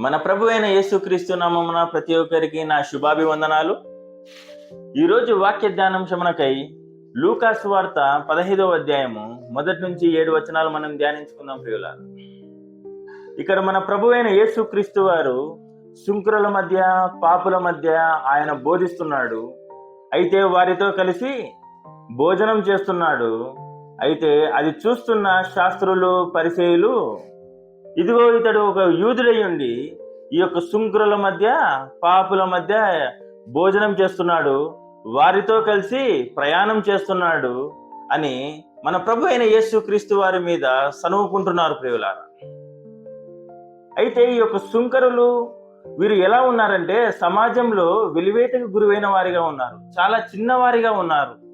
మన ప్రభు అయిన యేసుక్రీస్తు నామమున ప్రతి ఒక్కరికి నా శుభాభివందనాలు. ఈరోజు వాక్య ధ్యానాంశమునకై లూకాస్ వార్త పదహైదవ అధ్యాయము మొదటి నుంచి ఏడు వచనాలు మనం ధ్యానించుకుందాం ప్రియుల ఇక్కడ మన ప్రభు అయిన యేసుక్రీస్తు వారు శుంకరుల మధ్య పాపుల మధ్య ఆయన బోధిస్తున్నాడు. అయితే వారితో కలిసి భోజనం చేస్తున్నాడు. అయితే అది చూస్తున్న శాస్త్రులు పరిచయులు ఇదిగో ఇతడు ఒక యూదుడై ఉండి ఈ యొక్క శుంకరుల మధ్య పాపుల మధ్య భోజనం చేస్తున్నాడు వారితో కలిసి ప్రయాణం చేస్తున్నాడు అని మన ప్రభు అయిన యేసుక్రీస్తు వారి మీద సనువుకుంటున్నారు ప్రియులారా. అయితే ఈ యొక్క శుంకరులు వీరు ఎలా ఉన్నారంటే సమాజంలో విలువేతకు గురువైన వారిగా ఉన్నారు చాలా చిన్నవారిగా ఉన్నారు.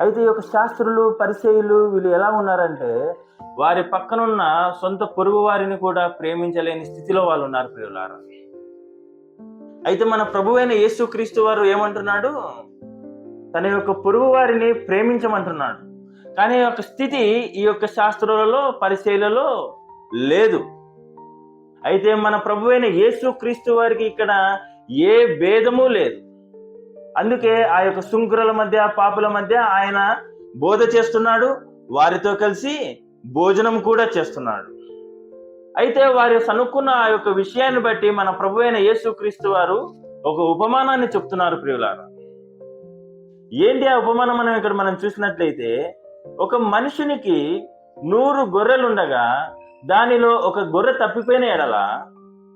అయితే ఈ యొక్క శాస్త్రులు పరిచయులు వీళ్ళు ఎలా ఉన్నారంటే వారి పక్కనున్న సొంత పొరుగు వారిని కూడా ప్రేమించలేని స్థితిలో వాళ్ళు ఉన్నారు ప్రియులారా. అయితే మన ప్రభు అయిన యేసుక్రీస్తు వారు ఏమంటున్నాడు? తన యొక్క పొరుగు వారిని ప్రేమించమంటున్నాడు. కానీ యొక్క స్థితి ఈ యొక్క శాస్త్రులలో పరిచయలలో లేదు. అయితే మన ప్రభు అయిన యేసుక్రీస్తు వారికి ఇక్కడ ఏ భేదము లేదు. అందుకే ఆ యొక్క శుంకరుల మధ్య పాపుల మధ్య ఆయన బోధ చేస్తున్నాడు. వారితో కలిసి భోజనం కూడా చేస్తున్నాడు. అయితే వారు సనుక్కున్న ఆ యొక్క విషయాన్ని బట్టి మన ప్రభు అయిన యేసుక్రీస్తు వారు ఒక ఉపమానాన్ని చెప్తున్నారు ప్రియులారా. ఏంటి ఆ ఉపమానం మనం ఇక్కడ మనం చూసినట్లయితే ఒక మనుషునికి నూరు గొర్రెలుండగా దానిలో ఒక గొర్రె తప్పిపోయిన ఎడల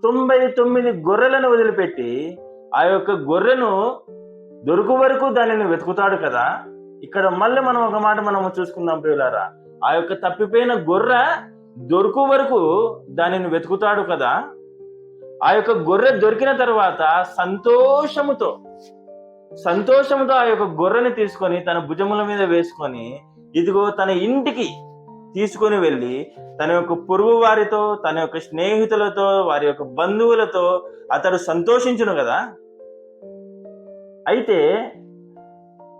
తొంభై తొమ్మిది గొర్రెలను వదిలిపెట్టి ఆ యొక్క గొర్రెను దొరుకు వరకు దానిని వెతుకుతాడు కదా. ఇక్కడ మళ్ళీ మనం ఒక మాట మనం చూసుకుందాం ప్రియులారా. ఆ యొక్క తప్పిపోయిన గొర్రె దొరుకు వరకు దానిని వెతుకుతాడు కదా. ఆ యొక్క గొర్రె దొరికిన తర్వాత సంతోషముతో సంతోషముతో ఆ యొక్క గొర్రెని తీసుకొని తన భుజముల మీద వేసుకొని ఇదిగో తన ఇంటికి తీసుకొని వెళ్ళి తన యొక్క పొరుగు వారితో తన యొక్క స్నేహితులతో వారి యొక్క బంధువులతో అతడు సంతోషించును కదా. అయితే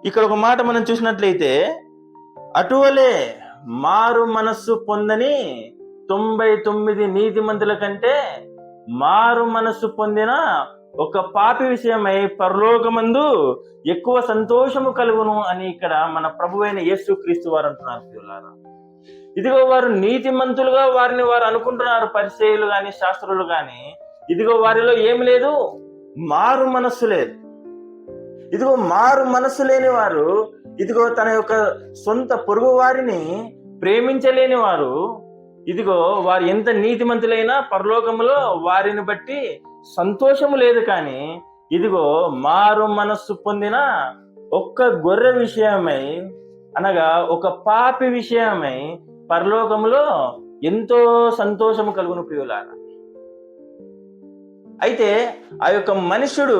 ఇక్కడ ఒక మాట మనం చూసినట్లయితే అటువలే మారు మనస్సు పొందని తొంభై తొమ్మిది నీతిమంతుల కంటే మారు మనస్సు పొందిన ఒక పాపి విషయమై పరలోకమందు ఎక్కువ సంతోషము కలుగును అని ఇక్కడ మన ప్రభు అయిన యేసు క్రీస్తు వారు అంటున్నారు ఇదిగో వారు నీతిమంతులుగా వారిని వారు అనుకుంటున్నారు పరిచయులు కానీ శాస్త్రులు కానీ ఇదిగో వారిలో ఏమి లేదు? మారు మనస్సు లేదు. ఇదిగో మారు మనస్సు లేని వారు ఇదిగో తన యొక్క సొంత పొరుగు వారిని ప్రేమించలేని వారు ఇదిగో వారు ఎంత నీతిమంతులైనా పరలోకములో వారిని బట్టి సంతోషము లేదు కానీ ఇదిగో మారు మనస్సు పొందిన ఒక్క గొర్రె విషయమై అనగా ఒక పాపి విషయమై పరలోకములో ఎంతో సంతోషము కలుగును ప్రియులారా. అయితే ఆ యొక్క మనుషుడు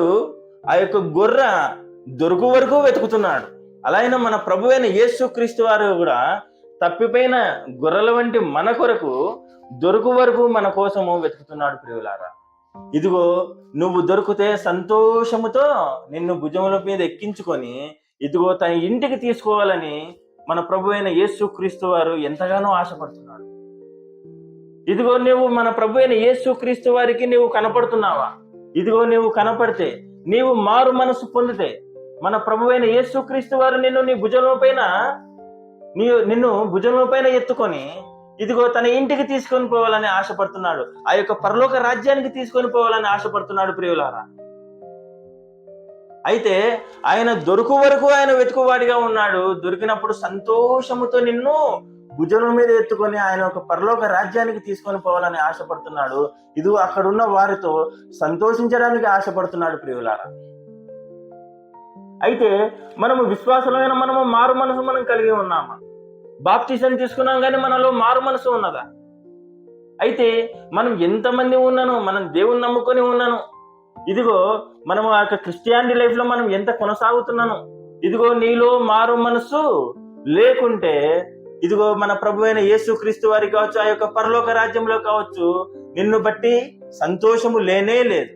ఆ యొక్క గొర్రె దొరుకు వరకు వెతుకుతున్నాడు. అలాగే మన ప్రభు అయిన యేసుక్రీస్తు వారు కూడా తప్పిపోయిన గొర్రెల వంటి మన కొరకు దొరుకు వరకు మన కోసము వెతుకుతున్నాడు ప్రియులారా. ఇదిగో నువ్వు దొరికితే సంతోషముతో నిన్ను భుజముల మీద ఎక్కించుకొని ఇదిగో తన ఇంటికి తీసుకోవాలని మన ప్రభు అయిన యేసుక్రీస్తు వారు ఎంతగానో ఆశపడుతున్నాడు. ఇదిగో నువ్వు మన ప్రభు అయిన యేసుక్రీస్తు వారికి నువ్వు కనపడుతున్నావా? ఇదిగో నువ్వు కనపడితే నీవు మారు మనసు పొందితే మన ప్రభు అయిన యేసుక్రీస్తు వారు నిన్ను నీ భుజంలో పైన నీ నిన్ను భుజంలో పైన ఎత్తుకొని ఇదిగో తన ఇంటికి తీసుకొని పోవాలని ఆశపడుతున్నాడు. ఆ యొక్క పరలోక రాజ్యానికి తీసుకొని పోవాలని ఆశపడుతున్నాడు ప్రియులారా. అయితే ఆయన దొరుకు వరకు ఆయన వెతుకువాడిగా ఉన్నాడు. దొరికినప్పుడు సంతోషముతో నిన్ను భుజం మీద ఎత్తుకొని ఆయన ఒక పరలోక రాజ్యానికి తీసుకొని పోవాలని ఆశపడుతున్నాడు. ఇది అక్కడున్న వారితో సంతోషించడానికి ఆశపడుతున్నాడు ప్రియులారా. అయితే మనము విశ్వాసమైన మనము మారు మనసు మనం కలిగి ఉన్నామా? బాప్తిజం తీసుకున్నాం కానీ మనలో మారు మనసు ఉన్నదా? అయితే మనం ఎంతమంది ఉన్నాను? మనం దేవుని నమ్ముకొని ఉన్నాను? ఇదిగో మనం ఆ యొక్క క్రిస్టియానిటీ లైఫ్లో మనం ఎంత కొనసాగుతున్నాను? ఇదిగో నీలో మారు మనసు లేకుంటే ఇదిగో మన ప్రభు అయిన యేసు క్రీస్తు కావచ్చు ఆ యొక్క పరలోక రాజ్యంలో కావచ్చు నిన్ను బట్టి సంతోషము లేనే లేదు.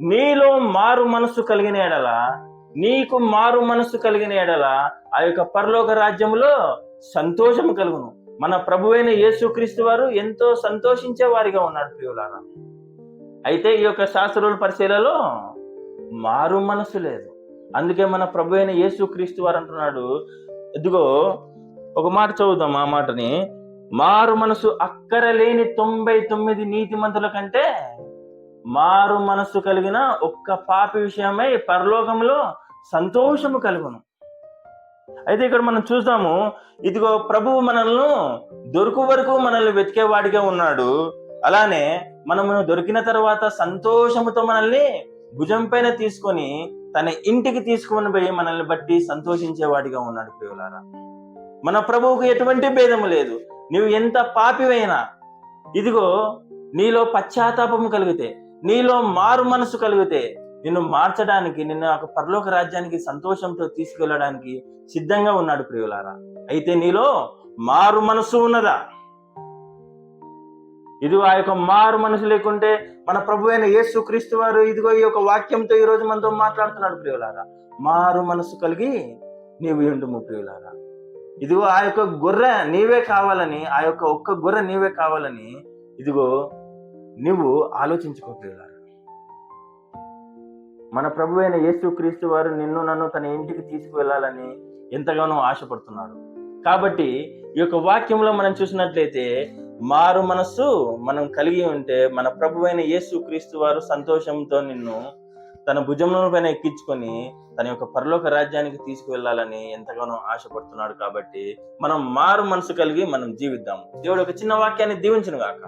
నీలో మారు మనస్సు కలిగిన ఎడల నీకు మారు మనస్సు కలిగిన ఎడల ఆ యొక్క పరలోక రాజ్యంలో సంతోషము కలుగును. మన ప్రభువైన యేసుక్రీస్తు వారు ఎంతో సంతోషించే వారిగా ఉన్నాడు ప్రియులారా. అయితే ఈ యొక్క శాస్త్రుల పరిశీలలో మారు మనసు లేదు. అందుకే మన ప్రభు అయిన యేసు క్రీస్తు వారు అంటున్నాడు ఇదిగో ఒక మాట చదువుదాం ఆ మాటని. మారు మనసు అక్కర లేని తొంభై తొమ్మిది నీతిమంతుల కంటే మారు మనసు కలిగిన ఒక్క పాపి విషయమై పరలోకంలో సంతోషము కలుగును. అయితే ఇక్కడ మనం చూద్దాము. ఇదిగో ప్రభువు మనల్ని దొరుకు వరకు మనల్ని వెతికేవాడిగా ఉన్నాడు. అలానే మనము దొరికిన తర్వాత సంతోషముతో మనల్ని భుజం పైన తీసుకొని తన ఇంటికి తీసుకొని పోయి మనల్ని బట్టి సంతోషించేవాడిగా ఉన్నాడు ప్రియులారా. మన ప్రభువుకు ఎటువంటి భేదము లేదు. నువ్వు ఎంత పాపివైనా ఇదిగో నీలో పశ్చాత్తాపము కలిగితే నీలో మారు మనసు కలిగితే నిన్ను మార్చడానికి నిన్ను ఒక పరలోక రాజ్యానికి సంతోషంతో తీసుకెళ్ళడానికి సిద్ధంగా ఉన్నాడు ప్రియులారా. అయితే నీలో మారు మనసు ఉన్నదా? ఇదిగో ఆ యొక్క మారు మనసు లేకుంటే మన ప్రభు అయిన యేసు క్రీస్తు వారు ఇదిగో ఈ యొక్క వాక్యంతో ఈ రోజు మనతో మాట్లాడుతున్నాడు ప్రియులారా. మారు మనసు కలిగి నీవు ఎండుము ప్రియులారా. ఇదిగో ఆ యొక్క గొర్రె నీవే కావాలని ఆ యొక్క ఒక్క గొర్రె నీవే కావాలని ఇదిగో నువ్వు ఆలోచించుకోగలిగారు. మన ప్రభు అయిన యేసు క్రీస్తు వారు నిన్ను నన్ను తన ఇంటికి తీసుకువెళ్ళాలని ఎంతగానో ఆశపడుతున్నారు. కాబట్టి ఈ యొక్క వాక్యంలో మనం చూసినట్లయితే మారు మనస్సు మనం కలిగి ఉంటే మన ప్రభు అయిన యేసు క్రీస్తు వారు సంతోషంతో నిన్ను తన భుజముల పైన ఎక్కించుకొని తన యొక్క పరలోక రాజ్యానికి తీసుకువెళ్ళాలని ఎంతగానో ఆశపడుతున్నాడు కాబట్టి మనం మారు మనసు కలిగి మనం జీవిద్దాం దేవుడు ఒక చిన్న వాక్యాన్ని దీవించను గాక